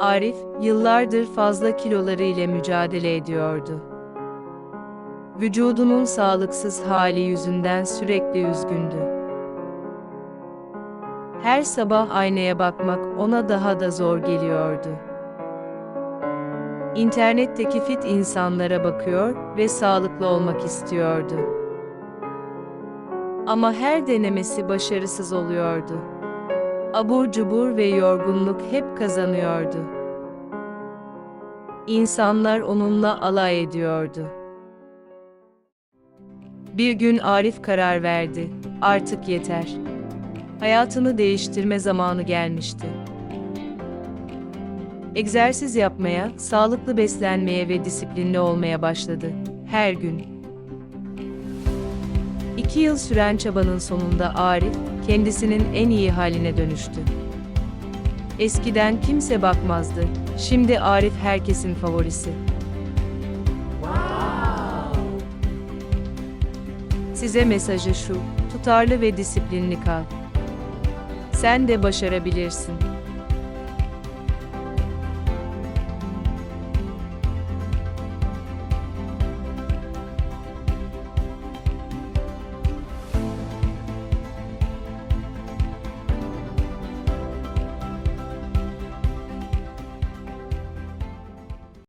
Arif, yıllardır fazla kiloları ile mücadele ediyordu. Vücudunun sağlıksız hali yüzünden sürekli üzgündü. Her sabah aynaya bakmak ona daha da zor geliyordu. İnternetteki fit insanlara bakıyor ve sağlıklı olmak istiyordu. Ama her denemesi başarısız oluyordu. Abur cubur ve yorgunluk hep kazanıyordu. İnsanlar onunla alay ediyordu. Bir gün Arif karar verdi. Artık yeter. Hayatını değiştirme zamanı gelmişti. Egzersiz yapmaya, sağlıklı beslenmeye ve disiplinli olmaya başladı. Her gün. İki yıl süren çabanın sonunda Arif, kendisinin en iyi haline dönüştü. Eskiden kimse bakmazdı, şimdi Arif herkesin favorisi. Size mesajı şu, tutarlı ve disiplinli kal. Sen de başarabilirsin.